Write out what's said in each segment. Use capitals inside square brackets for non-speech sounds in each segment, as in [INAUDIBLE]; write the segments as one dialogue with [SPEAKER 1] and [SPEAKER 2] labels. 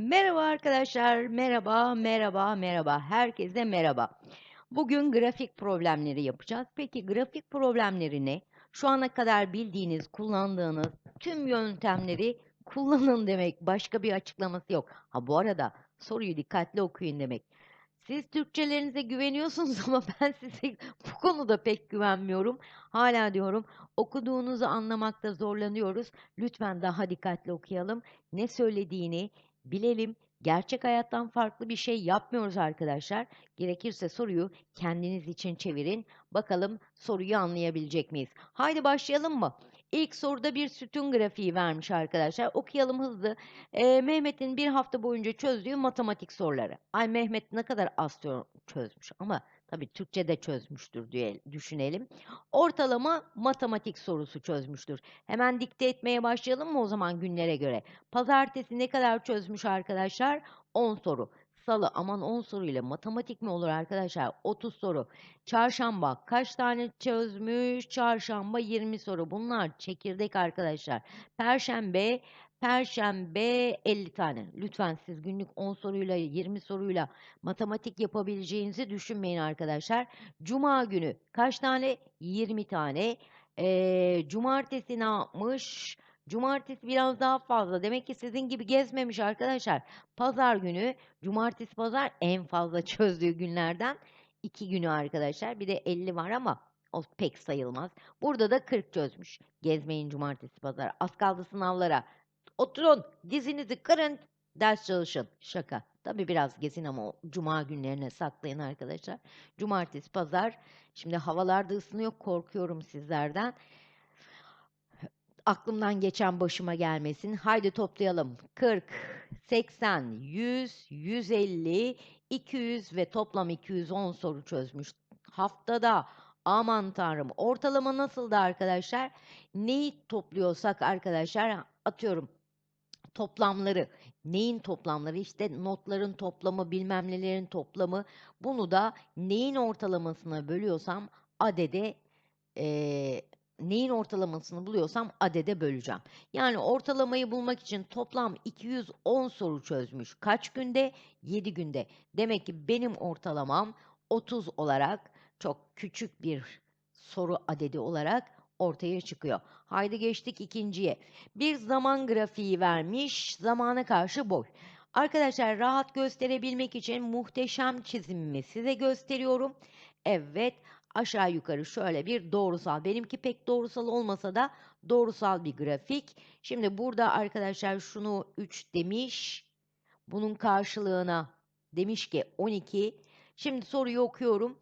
[SPEAKER 1] Merhaba arkadaşlar, merhaba, merhaba, merhaba. Herkese merhaba. Bugün grafik problemleri yapacağız. Peki grafik problemleri ne? Şu ana kadar bildiğiniz, kullandığınız tüm yöntemleri kullanın demek. Başka bir açıklaması yok. Ha bu arada soruyu dikkatli okuyun demek. Siz Türkçelerinize güveniyorsunuz [LAUGHS] ama ben size bu konuda pek güvenmiyorum. Hala diyorum okuduğunuzu anlamakta zorlanıyoruz. Lütfen daha dikkatli okuyalım. Ne söylediğini bilelim. Gerçek hayattan farklı bir şey yapmıyoruz arkadaşlar. Gerekirse soruyu kendiniz için çevirin. Bakalım soruyu anlayabilecek miyiz? Haydi başlayalım mı? İlk soruda bir sütun grafiği vermiş arkadaşlar. Okuyalım hızlı. Ee, Mehmet'in bir hafta boyunca çözdüğü matematik soruları. Ay Mehmet ne kadar az çö- çözmüş ama tabii Türkçe'de çözmüştür diye düşünelim. Ortalama matematik sorusu çözmüştür. Hemen dikte etmeye başlayalım mı o zaman günlere göre? Pazartesi ne kadar çözmüş arkadaşlar? 10 soru. Salı aman 10 soruyla matematik mi olur arkadaşlar? 30 soru. Çarşamba kaç tane çözmüş? Çarşamba 20 soru. Bunlar çekirdek arkadaşlar. Perşembe Perşembe 50 tane. Lütfen siz günlük 10 soruyla 20 soruyla matematik yapabileceğinizi düşünmeyin arkadaşlar. Cuma günü kaç tane? 20 tane. Ee, cumartesi ne yapmış? Cumartesi biraz daha fazla. Demek ki sizin gibi gezmemiş arkadaşlar. Pazar günü, cumartesi pazar en fazla [LAUGHS] çözdüğü günlerden iki günü arkadaşlar. Bir de 50 var ama o pek sayılmaz. Burada da 40 çözmüş. Gezmeyin cumartesi pazar. Az kaldı sınavlara. Oturun, dizinizi kırın, ders çalışın. Şaka. Tabii biraz gezin ama cuma günlerine saklayın arkadaşlar. Cumartesi, pazar. Şimdi havalar da ısınıyor. Korkuyorum sizlerden. Aklımdan geçen başıma gelmesin. Haydi toplayalım. 40, 80, 100, 150, 200 ve toplam 210 soru çözmüş. Haftada aman tanrım ortalama nasıldı arkadaşlar? Neyi topluyorsak arkadaşlar atıyorum toplamları. Neyin toplamları? İşte notların toplamı, bilmem nelerin toplamı. Bunu da neyin ortalamasına bölüyorsam adede eee, neyin ortalamasını buluyorsam adede böleceğim. Yani ortalamayı bulmak için toplam 210 soru çözmüş. Kaç günde? 7 günde. Demek ki benim ortalamam 30 olarak çok küçük bir soru adedi olarak ortaya çıkıyor. Haydi geçtik ikinciye. Bir zaman grafiği vermiş, zamana karşı boy. Arkadaşlar rahat gösterebilmek için muhteşem çizimimi size gösteriyorum. Evet, aşağı yukarı şöyle bir doğrusal. Benimki pek doğrusal olmasa da doğrusal bir grafik. Şimdi burada arkadaşlar şunu 3 demiş. Bunun karşılığına demiş ki 12. Şimdi soruyu okuyorum.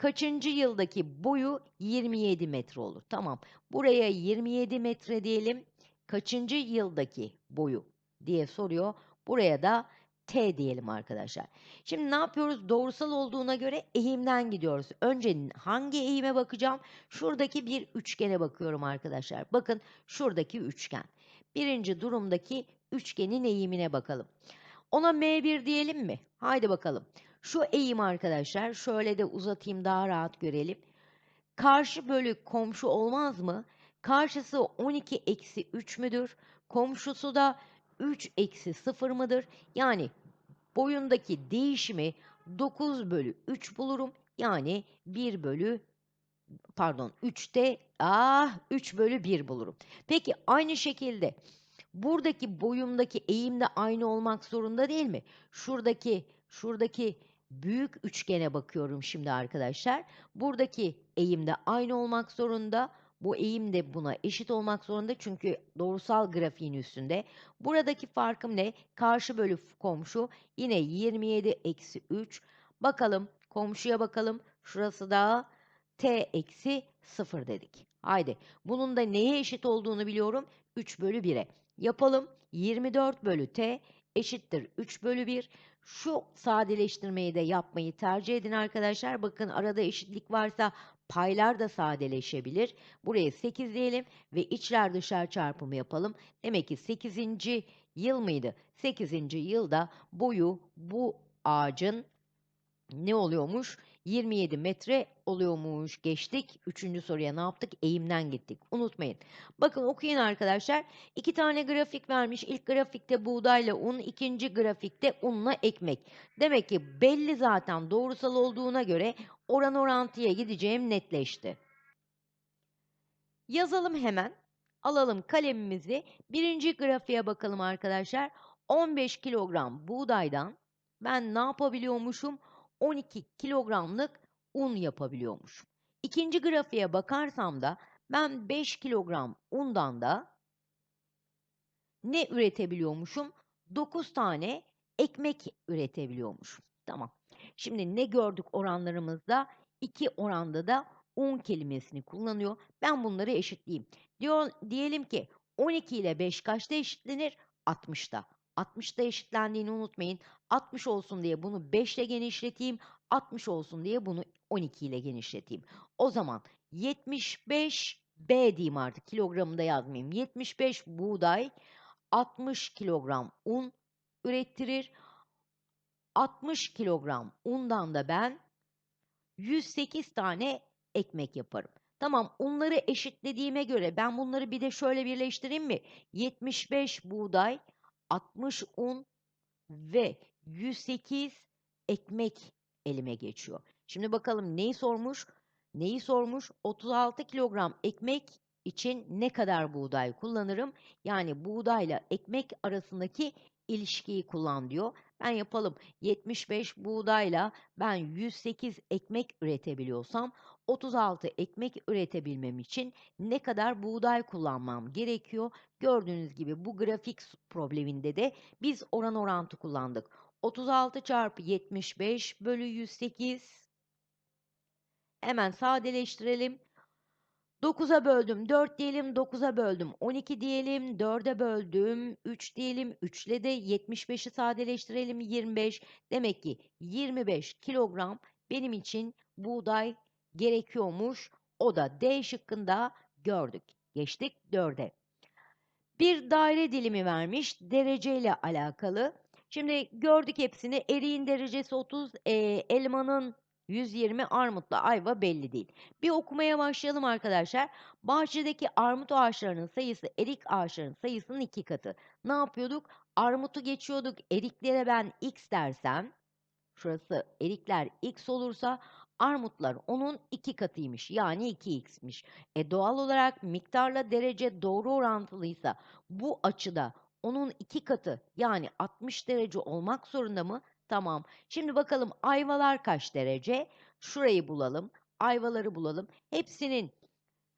[SPEAKER 1] Kaçıncı yıldaki boyu 27 metre olur? Tamam. Buraya 27 metre diyelim. Kaçıncı yıldaki boyu diye soruyor. Buraya da T diyelim arkadaşlar. Şimdi ne yapıyoruz? Doğrusal olduğuna göre eğimden gidiyoruz. Önce hangi eğime bakacağım? Şuradaki bir üçgene bakıyorum arkadaşlar. Bakın şuradaki üçgen. Birinci durumdaki üçgenin eğimine bakalım. Ona M1 diyelim mi? Haydi bakalım. Şu eğim arkadaşlar şöyle de uzatayım daha rahat görelim. Karşı bölü komşu olmaz mı? Karşısı 12 eksi 3 müdür? Komşusu da 3 eksi 0 mıdır? Yani boyundaki değişimi 9 bölü 3 bulurum. Yani 1 bölü pardon 3'te ah 3 bölü 1 bulurum. Peki aynı şekilde buradaki boyumdaki eğim de aynı olmak zorunda değil mi? Şuradaki şuradaki büyük üçgene bakıyorum şimdi arkadaşlar. Buradaki eğim de aynı olmak zorunda. Bu eğim de buna eşit olmak zorunda çünkü doğrusal grafiğin üstünde. Buradaki farkım ne? Karşı bölü komşu yine 27 eksi 3. Bakalım komşuya bakalım. Şurası da t eksi 0 dedik. Haydi bunun da neye eşit olduğunu biliyorum. 3 bölü 1'e. Yapalım. 24 bölü t eşittir 3 bölü 1. Şu sadeleştirmeyi de yapmayı tercih edin arkadaşlar. Bakın arada eşitlik varsa paylar da sadeleşebilir. Buraya 8 diyelim ve içler dışlar çarpımı yapalım. Demek ki 8. yıl mıydı? 8. yılda boyu bu ağacın ne oluyormuş? 27 metre oluyormuş. Geçtik. Üçüncü soruya ne yaptık? Eğimden gittik. Unutmayın. Bakın okuyun arkadaşlar. İki tane grafik vermiş. İlk grafikte buğdayla un, ikinci grafikte unla ekmek. Demek ki belli zaten doğrusal olduğuna göre oran orantıya gideceğim netleşti. Yazalım hemen. Alalım kalemimizi. Birinci grafiğe bakalım arkadaşlar. 15 kilogram buğdaydan ben ne yapabiliyormuşum? 12 kilogramlık un yapabiliyormuşum. İkinci grafiğe bakarsam da ben 5 kilogram undan da ne üretebiliyormuşum? 9 tane ekmek üretebiliyormuşum. Tamam. Şimdi ne gördük oranlarımızda? İki oranda da un kelimesini kullanıyor. Ben bunları eşitleyeyim. Diyor, diyelim ki 12 ile 5 kaçta eşitlenir? 60'ta. 60'ta eşitlendiğini unutmayın. 60 olsun diye bunu 5 ile genişleteyim. 60 olsun diye bunu 12 ile genişleteyim. O zaman 75 B diyeyim artık kilogramını da yazmayayım. 75 buğday 60 kilogram un ürettirir. 60 kilogram undan da ben 108 tane ekmek yaparım. Tamam unları eşitlediğime göre ben bunları bir de şöyle birleştireyim mi? 75 buğday, 60 un ve 108 ekmek elime geçiyor. Şimdi bakalım neyi sormuş? Neyi sormuş? 36 kilogram ekmek için ne kadar buğday kullanırım? Yani buğdayla ekmek arasındaki ilişkiyi kullan diyor. Ben yapalım. 75 buğdayla ben 108 ekmek üretebiliyorsam 36 ekmek üretebilmem için ne kadar buğday kullanmam gerekiyor? Gördüğünüz gibi bu grafik probleminde de biz oran orantı kullandık. 36 çarpı 75 bölü 108 hemen sadeleştirelim. 9'a böldüm 4 diyelim 9'a böldüm 12 diyelim 4'e böldüm 3 diyelim 3 ile de 75'i sadeleştirelim 25 demek ki 25 kilogram benim için buğday gerekiyormuş o da D şıkkında gördük geçtik 4'e bir daire dilimi vermiş dereceyle alakalı şimdi gördük hepsini eriğin derecesi 30 e, elmanın 120 armutla ayva belli değil. Bir okumaya başlayalım arkadaşlar. Bahçedeki armut ağaçlarının sayısı erik ağaçlarının sayısının iki katı. Ne yapıyorduk? Armutu geçiyorduk. Eriklere ben x dersem, şurası erikler x olursa armutlar onun iki katıymış. Yani 2x'miş. E doğal olarak miktarla derece doğru orantılıysa bu açıda onun iki katı yani 60 derece olmak zorunda mı? Tamam. Şimdi bakalım ayvalar kaç derece? Şurayı bulalım. Ayvaları bulalım. Hepsinin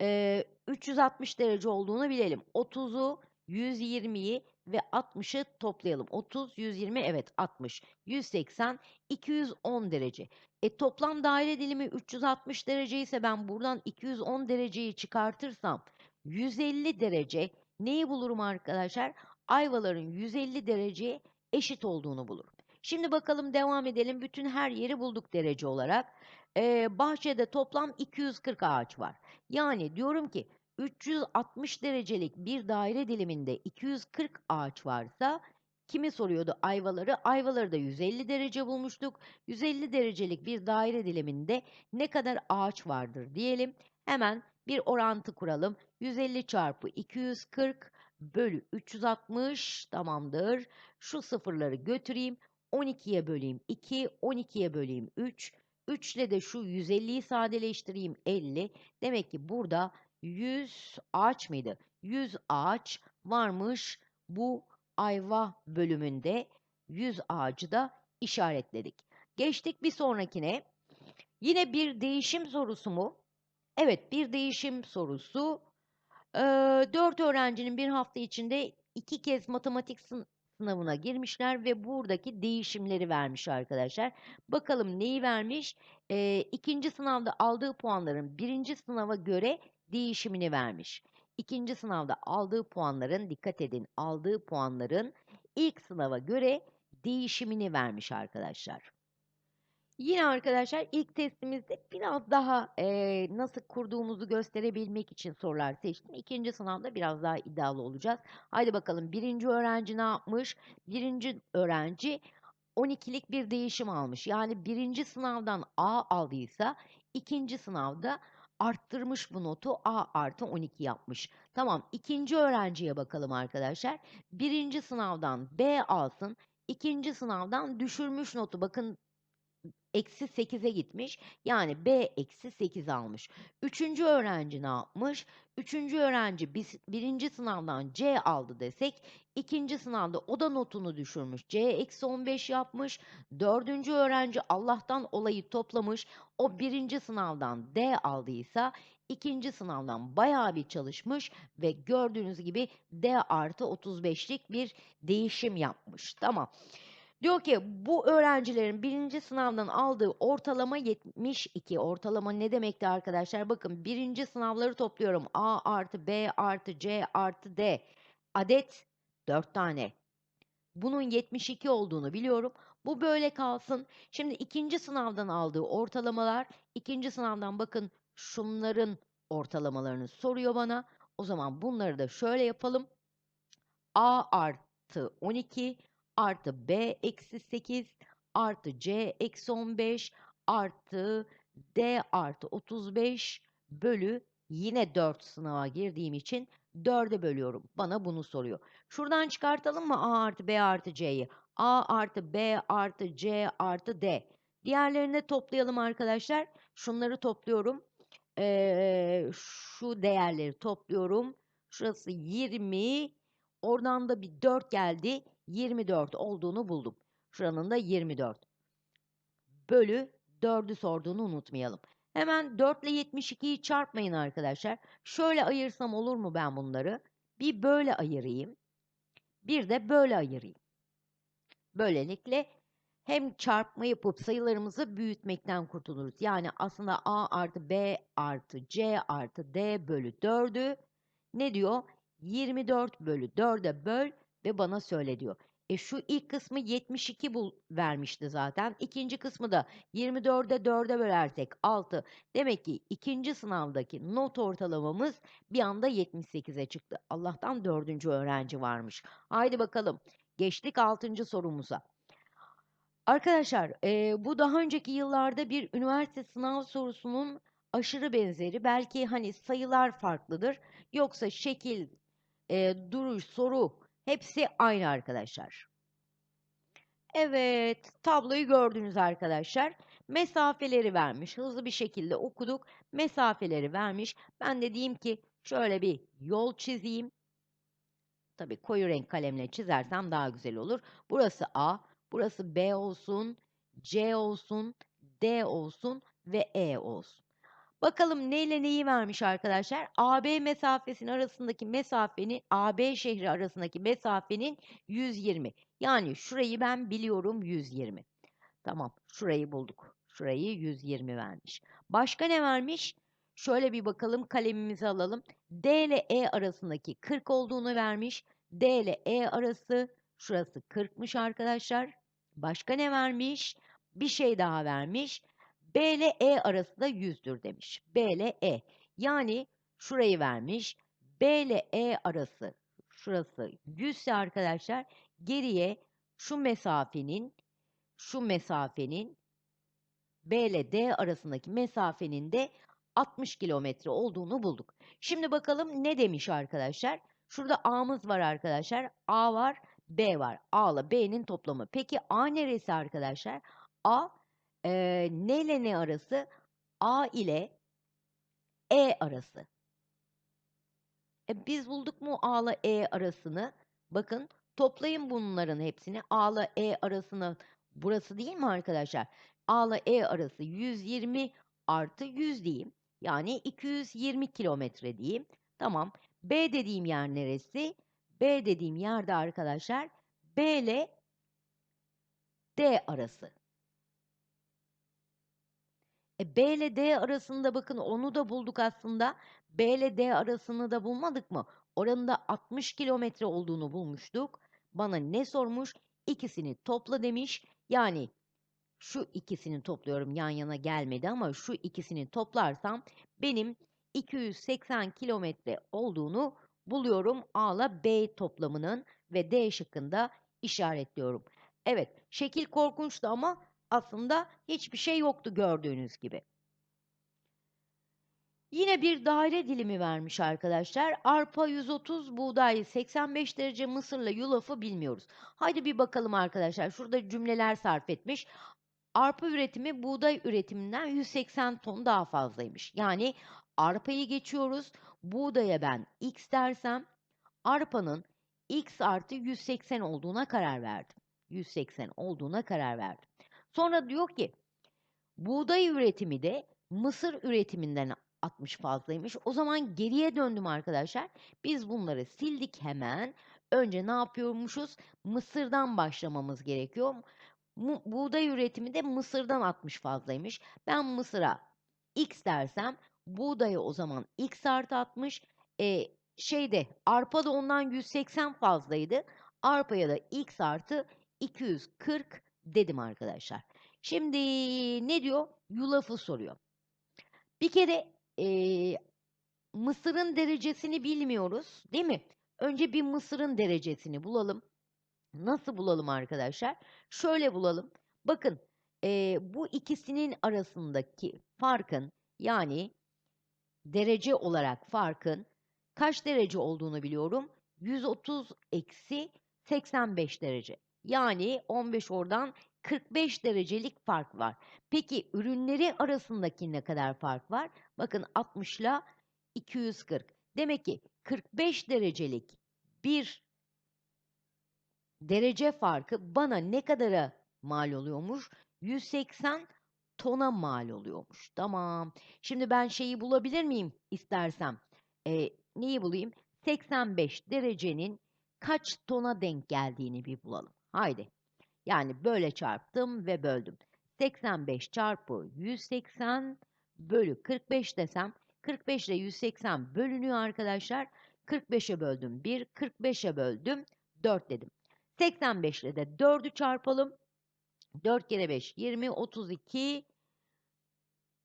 [SPEAKER 1] e, 360 derece olduğunu bilelim. 30'u, 120'yi ve 60'ı toplayalım. 30, 120, evet 60. 180, 210 derece. E toplam daire dilimi 360 derece ise ben buradan 210 dereceyi çıkartırsam 150 derece neyi bulurum arkadaşlar? Ayvaların 150 dereceye eşit olduğunu bulurum. Şimdi bakalım devam edelim. Bütün her yeri bulduk derece olarak. Ee, bahçede toplam 240 ağaç var. Yani diyorum ki 360 derecelik bir daire diliminde 240 ağaç varsa kimi soruyordu ayvaları? Ayvaları da 150 derece bulmuştuk. 150 derecelik bir daire diliminde ne kadar ağaç vardır diyelim. Hemen bir orantı kuralım. 150 çarpı 240 bölü 360 tamamdır. Şu sıfırları götüreyim. 12'ye böleyim 2, 12'ye böleyim 3. 3 ile de şu 150'yi sadeleştireyim 50. Demek ki burada 100 ağaç mıydı? 100 ağaç varmış bu ayva bölümünde. 100 ağacı da işaretledik. Geçtik bir sonrakine. Yine bir değişim sorusu mu? Evet bir değişim sorusu. Ee, 4 öğrencinin bir hafta içinde iki kez matematik sınavına girmişler ve buradaki değişimleri vermiş arkadaşlar. Bakalım neyi vermiş? Ee, ikinci sınavda aldığı puanların birinci sınava göre değişimini vermiş. İkinci sınavda aldığı puanların, dikkat edin, aldığı puanların ilk sınava göre değişimini vermiş arkadaşlar. Yine arkadaşlar ilk testimizde biraz daha e, nasıl kurduğumuzu gösterebilmek için sorular seçtim. İkinci sınavda biraz daha iddialı olacağız. Haydi bakalım birinci öğrenci ne yapmış? Birinci öğrenci 12'lik bir değişim almış. Yani birinci sınavdan A aldıysa ikinci sınavda arttırmış bu notu A artı 12 yapmış. Tamam ikinci öğrenciye bakalım arkadaşlar. Birinci sınavdan B alsın. ikinci sınavdan düşürmüş notu. Bakın eksi 8'e gitmiş. Yani B eksi 8 almış. Üçüncü öğrenci ne yapmış? Üçüncü öğrenci bis- birinci sınavdan C aldı desek ikinci sınavda o da notunu düşürmüş. C eksi 15 yapmış. Dördüncü öğrenci Allah'tan olayı toplamış. O birinci sınavdan D aldıysa ikinci sınavdan bayağı bir çalışmış ve gördüğünüz gibi D artı 35'lik bir değişim yapmış. Tamam. Diyor ki bu öğrencilerin birinci sınavdan aldığı ortalama 72. Ortalama ne demekti arkadaşlar? Bakın birinci sınavları topluyorum. A artı B artı C artı D. Adet 4 tane. Bunun 72 olduğunu biliyorum. Bu böyle kalsın. Şimdi ikinci sınavdan aldığı ortalamalar. ikinci sınavdan bakın şunların ortalamalarını soruyor bana. O zaman bunları da şöyle yapalım. A artı 12 artı B eksi 8 artı C eksi 15 artı D artı 35 bölü yine 4 sınava girdiğim için 4'e bölüyorum. Bana bunu soruyor. Şuradan çıkartalım mı A artı B artı C'yi? A artı B artı C artı D. Diğerlerini toplayalım arkadaşlar. Şunları topluyorum. Ee, şu değerleri topluyorum. Şurası 20. Oradan da bir 4 geldi. 24 olduğunu buldum. Şuranın da 24. Bölü 4'ü sorduğunu unutmayalım. Hemen 4 ile 72'yi çarpmayın arkadaşlar. Şöyle ayırsam olur mu ben bunları? Bir böyle ayırayım. Bir de böyle ayırayım. Böylelikle hem çarpma yapıp sayılarımızı büyütmekten kurtuluruz. Yani aslında A artı B artı C artı D bölü 4'ü ne diyor? 24 bölü 4'e böl ve bana söyle diyor. E şu ilk kısmı 72 bul vermişti zaten. İkinci kısmı da 24'e 4'e bölersek 6. Demek ki ikinci sınavdaki not ortalamamız bir anda 78'e çıktı. Allah'tan dördüncü öğrenci varmış. Haydi bakalım. Geçtik 6. sorumuza. Arkadaşlar, eee, bu daha önceki yıllarda bir üniversite sınav sorusunun aşırı benzeri. Belki hani sayılar farklıdır. Yoksa şekil, eee, duruş, soru hepsi aynı arkadaşlar. Evet, tabloyu gördünüz arkadaşlar. Mesafeleri vermiş. Hızlı bir şekilde okuduk. Mesafeleri vermiş. Ben de diyeyim ki şöyle bir yol çizeyim. Tabii koyu renk kalemle çizersem daha güzel olur. Burası A, burası B olsun, C olsun, D olsun ve E olsun. Bakalım neyle neyi vermiş arkadaşlar? AB mesafesinin arasındaki mesafenin AB şehri arasındaki mesafenin 120. Yani şurayı ben biliyorum 120. Tamam, şurayı bulduk. Şurayı 120 vermiş. Başka ne vermiş? Şöyle bir bakalım kalemimizi alalım. D ile E arasındaki 40 olduğunu vermiş. D ile E arası şurası 40'mış arkadaşlar. Başka ne vermiş? Bir şey daha vermiş. B ile E arası da 100'dür demiş. B ile E. Yani şurayı vermiş. B ile E arası şurası 100 ise arkadaşlar geriye şu mesafenin şu mesafenin B ile D arasındaki mesafenin de 60 kilometre olduğunu bulduk. Şimdi bakalım ne demiş arkadaşlar? Şurada A'mız var arkadaşlar. A var, B var. A ile B'nin toplamı. Peki A neresi arkadaşlar? A e, ne ile ne arası? A ile E arası. E, biz bulduk mu A ile E arasını? Bakın toplayın bunların hepsini. A ile E arasını burası değil mi arkadaşlar? A ile E arası 120 artı 100 diyeyim. Yani 220 kilometre diyeyim. Tamam. B dediğim yer neresi? B dediğim yerde arkadaşlar B ile D arası. E, B ile D arasında bakın onu da bulduk aslında. B ile D arasını da bulmadık mı? Oranın da 60 kilometre olduğunu bulmuştuk. Bana ne sormuş? İkisini topla demiş. Yani şu ikisini topluyorum yan yana gelmedi ama şu ikisini toplarsam benim 280 kilometre olduğunu buluyorum A ile B toplamının ve D şıkkında işaretliyorum. Evet, şekil korkunçtu ama aslında hiçbir şey yoktu gördüğünüz gibi. Yine bir daire dilimi vermiş arkadaşlar. Arpa 130, buğday 85 derece, mısırla yulafı bilmiyoruz. Haydi bir bakalım arkadaşlar. Şurada cümleler sarf etmiş. Arpa üretimi buğday üretiminden 180 ton daha fazlaymış. Yani arpayı geçiyoruz. Buğdaya ben x dersem arpanın x artı 180 olduğuna karar verdim. 180 olduğuna karar verdim. Sonra diyor ki buğday üretimi de mısır üretiminden 60 fazlaymış. O zaman geriye döndüm arkadaşlar. Biz bunları sildik hemen. Önce ne yapıyormuşuz? Mısırdan başlamamız gerekiyor. Buğday üretimi de mısırdan 60 fazlaymış. Ben mısıra x dersem buğdaya o zaman x artı 60. E, şeyde arpa da ondan 180 fazlaydı. Arpaya da x artı 240 dedim arkadaşlar. Şimdi ne diyor? Yulafı soruyor. Bir kere eee, mısırın derecesini bilmiyoruz, değil mi? Önce bir mısırın derecesini bulalım. Nasıl bulalım arkadaşlar? Şöyle bulalım. Bakın, eee, bu ikisinin arasındaki farkın yani derece olarak farkın kaç derece olduğunu biliyorum. 130 eksi 85 derece. Yani 15 oradan 45 derecelik fark var. Peki ürünleri arasındaki ne kadar fark var? Bakın 60 ile 240. Demek ki 45 derecelik bir derece farkı bana ne kadara mal oluyormuş? 180 tona mal oluyormuş. Tamam. Şimdi ben şeyi bulabilir miyim istersem? Ee, neyi bulayım? 85 derecenin kaç tona denk geldiğini bir bulalım. Haydi. Yani böyle çarptım ve böldüm. 85 çarpı 180 bölü 45 desem 45 ile 180 bölünüyor arkadaşlar. 45'e böldüm 1, 45'e böldüm 4 dedim. 85 ile de 4'ü çarpalım. 4 kere 5 20 32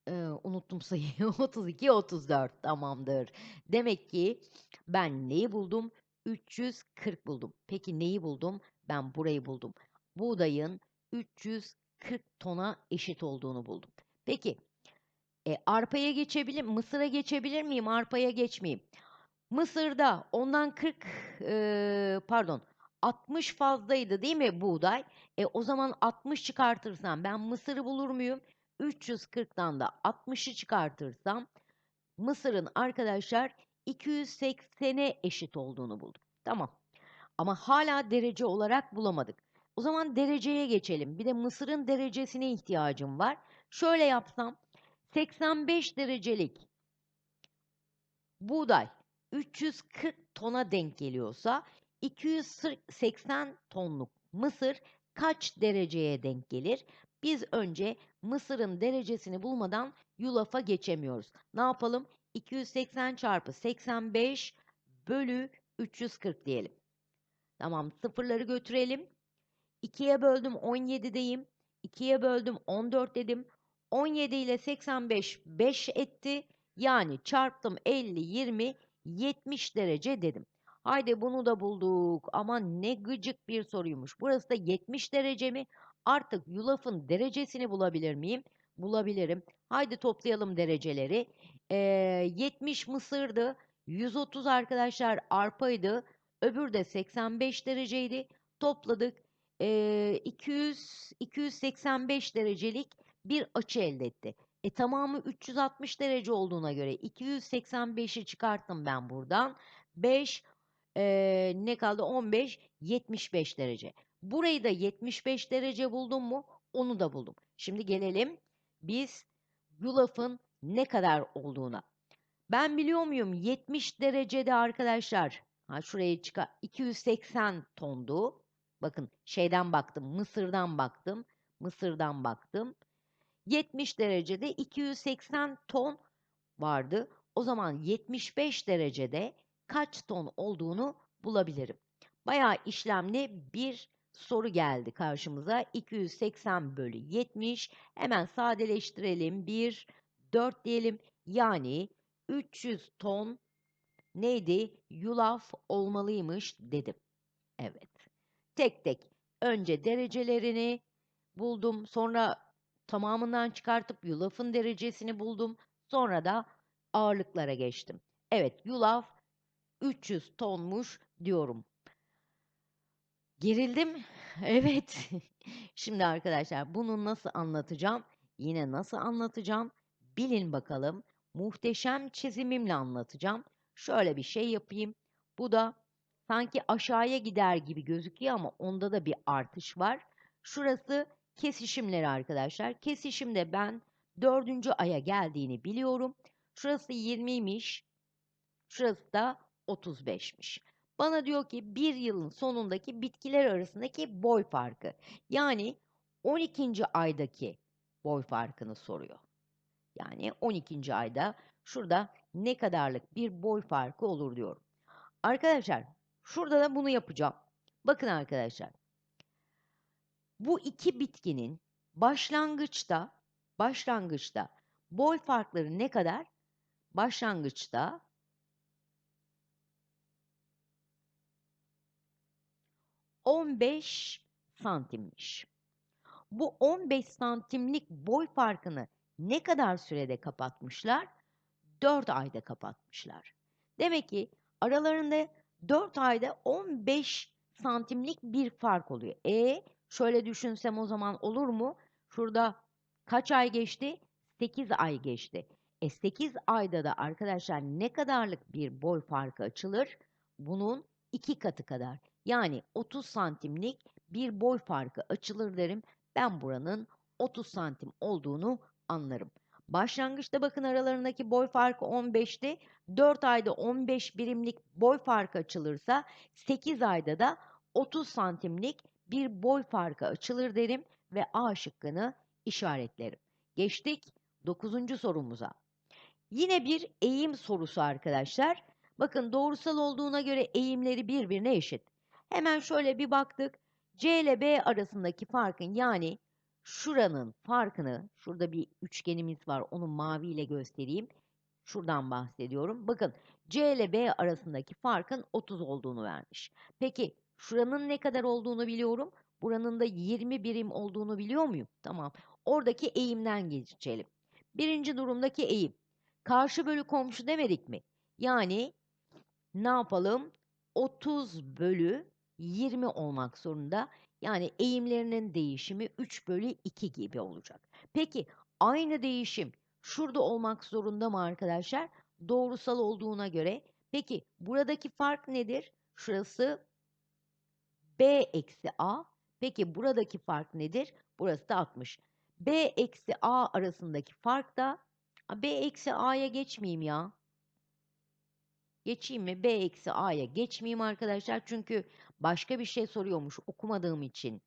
[SPEAKER 1] Eee, unuttum sayıyı. [LAUGHS] 32 34 tamamdır. Demek ki ben neyi buldum? 340 buldum. Peki neyi buldum? Ben burayı buldum. Buğdayın 340 tona eşit olduğunu buldum. Peki e, arpaya geçebilir, mısıra geçebilir miyim? Arpaya geçmeyeyim. Mısır'da ondan 40 eee, pardon 60 fazlaydı değil mi buğday? E o zaman 60 çıkartırsam ben mısırı bulur muyum? 340'dan da 60'ı çıkartırsam mısırın arkadaşlar 280'e eşit olduğunu buldum. Tamam. Ama hala derece olarak bulamadık. O zaman dereceye geçelim. Bir de mısırın derecesine ihtiyacım var. Şöyle yapsam 85 derecelik buğday 340 tona denk geliyorsa 280 tonluk mısır kaç dereceye denk gelir? Biz önce mısırın derecesini bulmadan yulafa geçemiyoruz. Ne yapalım? 280 çarpı 85 bölü 340 diyelim. Tamam sıfırları götürelim. 2'ye böldüm 17'deyim. 2'ye böldüm 14 dedim. 17 ile 85 5 etti. Yani çarptım 50, 20, 70 derece dedim. Haydi bunu da bulduk. Ama ne gıcık bir soruymuş. Burası da 70 derece mi? Artık yulafın derecesini bulabilir miyim? Bulabilirim. Haydi toplayalım dereceleri. Ee, 70 mısırdı. 130 arkadaşlar arpaydı. Öbür de 85 dereceydi. Topladık. Ee, 200 285 derecelik bir açı elde etti. E tamamı 360 derece olduğuna göre 285'i çıkarttım ben buradan. 5 eee, ne kaldı? 15 75 derece. Burayı da 75 derece buldum mu? Onu da buldum. Şimdi gelelim biz yulafın ne kadar olduğuna. Ben biliyor muyum 70 derecede arkadaşlar. Ha şuraya çıkar 280 tondu. Bakın şeyden baktım, Mısır'dan baktım. Mısır'dan baktım. 70 derecede 280 ton vardı. O zaman 75 derecede kaç ton olduğunu bulabilirim. Bayağı işlemli bir soru geldi karşımıza. 280 bölü 70. Hemen sadeleştirelim. 1, 4 diyelim. Yani 300 ton neydi? Yulaf olmalıymış dedim. Evet. Tek tek Önce derecelerini buldum. Sonra tamamından çıkartıp yulafın derecesini buldum. Sonra da ağırlıklara geçtim. Evet, yulaf 300 tonmuş diyorum. Gerildim. [LAUGHS] Evet. Şimdi arkadaşlar bunu nasıl anlatacağım? Yine nasıl anlatacağım? Bilin bakalım. Muhteşem çizimimle anlatacağım. Şöyle bir şey yapayım. Bu da sanki aşağıya gider gibi gözüküyor ama onda da bir artış var. Şurası kesişimleri arkadaşlar. Kesişimde ben dördüncü aya geldiğini biliyorum. Şurası 20'ymiş. Şurası da 35'miş. Bana diyor ki bir yılın sonundaki bitkiler arasındaki boy farkı. Yani 12. aydaki boy farkını soruyor. Yani 12. ayda şurada ne kadarlık bir boy farkı olur diyorum. Arkadaşlar şurada da bunu yapacağım. Bakın arkadaşlar. Bu iki bitkinin başlangıçta başlangıçta boy farkları ne kadar? Başlangıçta 15 santimmiş. Bu 15 santimlik boy farkını ne kadar sürede kapatmışlar? 4 ayda kapatmışlar. Demek ki aralarında 4 ayda 15 santimlik bir fark oluyor. E şöyle düşünsem o zaman olur mu? Şurada kaç ay geçti? 8 ay geçti. E 8 ayda da arkadaşlar ne kadarlık bir boy farkı açılır? Bunun iki katı kadar. Yani 30 santimlik bir boy farkı açılır derim. Ben buranın 30 santim olduğunu anlarım. Başlangıçta bakın aralarındaki boy farkı 15'ti. 4 ayda 15 birimlik boy farkı açılırsa 8 ayda da 30 santimlik bir boy farkı açılır derim ve A şıkkını işaretlerim. Geçtik 9. sorumuza. Yine bir eğim sorusu arkadaşlar. Bakın doğrusal olduğuna göre eğimleri birbirine eşit. Hemen şöyle bir baktık. C ile B arasındaki farkın yani şuranın farkını, şurada bir üçgenimiz var onu maviyle göstereyim. Şuradan bahsediyorum. Bakın C ile B arasındaki farkın 30 olduğunu vermiş. Peki şuranın ne kadar olduğunu biliyorum. Buranın da 20 birim olduğunu biliyor muyum? Tamam. Oradaki eğimden geçelim. Birinci durumdaki eğim. Karşı bölü komşu demedik mi? Yani ne yapalım? 30 bölü 20 olmak zorunda. Yani eğimlerinin değişimi 3 bölü 2 gibi olacak. Peki aynı değişim şurada olmak zorunda mı arkadaşlar? Doğrusal olduğuna göre. Peki buradaki fark nedir? Şurası B eksi A. Peki buradaki fark nedir? Burası da 60. B eksi A arasındaki fark da B eksi A'ya geçmeyeyim ya. Geçeyim mi? B eksi A'ya geçmeyeyim arkadaşlar. Çünkü başka bir şey soruyormuş okumadığım için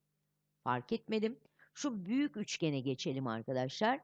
[SPEAKER 1] fark etmedim. Şu büyük üçgene geçelim arkadaşlar.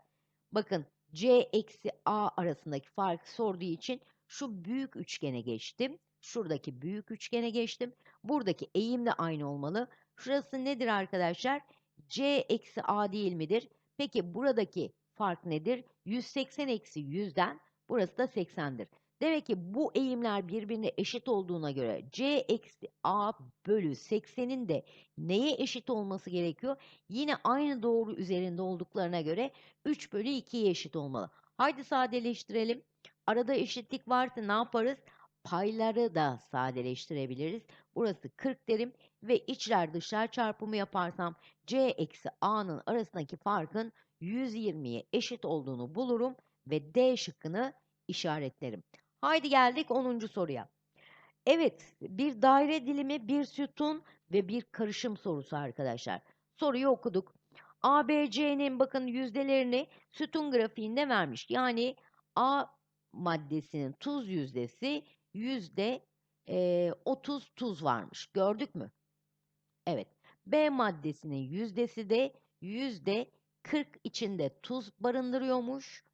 [SPEAKER 1] Bakın C eksi A arasındaki farkı sorduğu için şu büyük üçgene geçtim. Şuradaki büyük üçgene geçtim. Buradaki eğim de aynı olmalı. Şurası nedir arkadaşlar? C eksi A değil midir? Peki buradaki fark nedir? 180 eksi 100'den burası da 80'dir. Demek ki bu eğimler birbirine eşit olduğuna göre C eksi A bölü 80'in de neye eşit olması gerekiyor? Yine aynı doğru üzerinde olduklarına göre 3 bölü 2'ye eşit olmalı. Haydi sadeleştirelim. Arada eşitlik varsa ne yaparız? Payları da sadeleştirebiliriz. Burası 40 derim ve içler dışlar çarpımı yaparsam C eksi A'nın arasındaki farkın 120'ye eşit olduğunu bulurum ve D şıkkını işaretlerim. Haydi geldik 10. soruya. Evet, bir daire dilimi, bir sütun ve bir karışım sorusu arkadaşlar. Soruyu okuduk. ABC'nin bakın yüzdelerini sütun grafiğinde vermiş. Yani A maddesinin tuz yüzdesi yüzde e, 30 tuz varmış. Gördük mü? Evet. B maddesinin yüzdesi de yüzde 40 içinde tuz barındırıyormuş.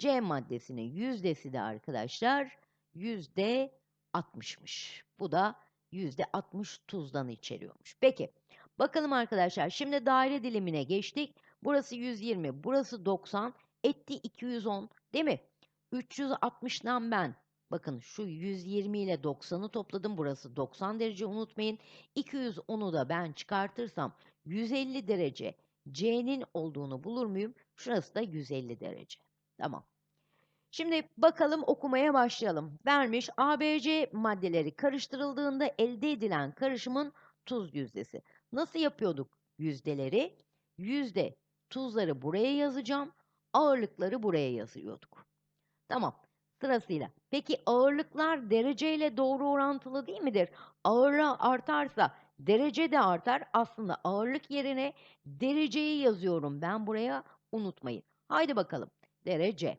[SPEAKER 1] C maddesinin yüzdesi de arkadaşlar yüzde 60'mış. Bu da yüzde 60 tuzdan içeriyormuş. Peki bakalım arkadaşlar şimdi daire dilimine geçtik. Burası 120, burası 90, etti 210 değil mi? 360'dan ben Bakın şu 120 ile 90'ı topladım. Burası 90 derece unutmayın. 210'u da ben çıkartırsam 150 derece C'nin olduğunu bulur muyum? Şurası da 150 derece. Tamam. Şimdi bakalım okumaya başlayalım. Vermiş ABC maddeleri karıştırıldığında elde edilen karışımın tuz yüzdesi. Nasıl yapıyorduk yüzdeleri? Yüzde tuzları buraya yazacağım, ağırlıkları buraya yazıyorduk. Tamam. Sırasıyla. Peki ağırlıklar dereceyle doğru orantılı değil midir? Ağırlığı artarsa derece de artar. Aslında ağırlık yerine dereceyi yazıyorum ben buraya unutmayın. Haydi bakalım. Derece.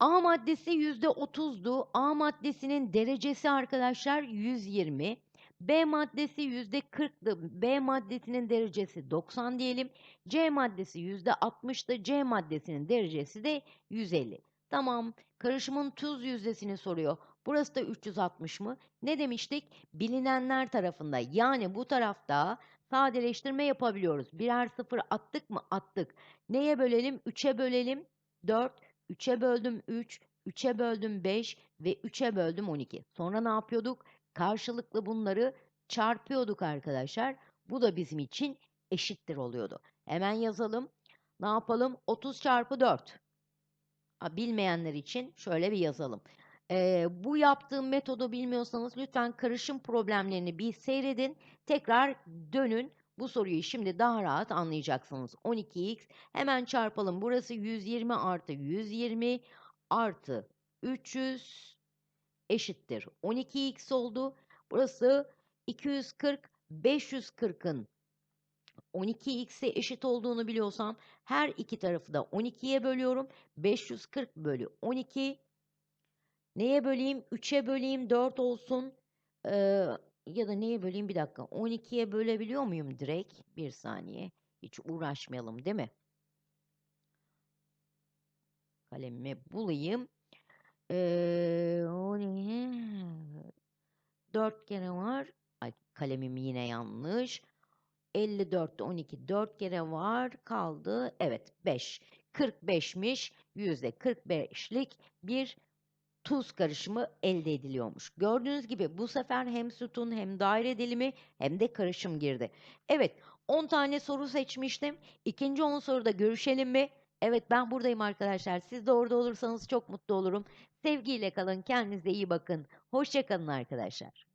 [SPEAKER 1] A maddesi %30'du. A maddesinin derecesi arkadaşlar 120. B maddesi %40'dı. B maddesinin derecesi 90 diyelim. C maddesi %60'tı. C maddesinin derecesi de 150. Tamam. Karışımın tuz yüzdesini soruyor. Burası da 360 mı? Ne demiştik? Bilinenler tarafında. Yani bu tarafta sadeleştirme yapabiliyoruz. Birer sıfır attık mı? Attık. Neye bölelim? 3'e bölelim. 4. 3'e böldüm 3. 3'e böldüm 5 ve 3'e böldüm 12. Sonra ne yapıyorduk? Karşılıklı bunları çarpıyorduk arkadaşlar. Bu da bizim için eşittir oluyordu. Hemen yazalım. Ne yapalım? 30 çarpı 4. Ha, Bilmeyenler için şöyle bir yazalım. Ee, bu yaptığım metodu bilmiyorsanız lütfen karışım problemlerini bir seyredin. Tekrar dönün. Bu soruyu şimdi daha rahat anlayacaksınız. 12x hemen çarpalım. Burası 120 artı 120 artı 300 eşittir. 12x oldu. Burası 240 540'ın 12x'e eşit olduğunu biliyorsam her iki tarafı da 12'ye bölüyorum. 540 bölü 12 neye böleyim? 3'e böleyim 4 olsun. Ee, ya da neye böleyim? Bir dakika. 12'ye bölebiliyor muyum direkt? Bir saniye. Hiç uğraşmayalım değil mi? Kalemimi bulayım. Ee, 4 kere var. Ay kalemim yine yanlış. 54'te 12 4 kere var kaldı. Evet 5. 45'miş. Yüzde 45'lik bir tuz karışımı elde ediliyormuş. Gördüğünüz gibi bu sefer hem sütun hem daire dilimi hem de karışım girdi. Evet 10 tane soru seçmiştim. İkinci 10 soruda görüşelim mi? Evet ben buradayım arkadaşlar. Siz de orada olursanız çok mutlu olurum. Sevgiyle kalın. Kendinize iyi bakın. Hoşçakalın arkadaşlar.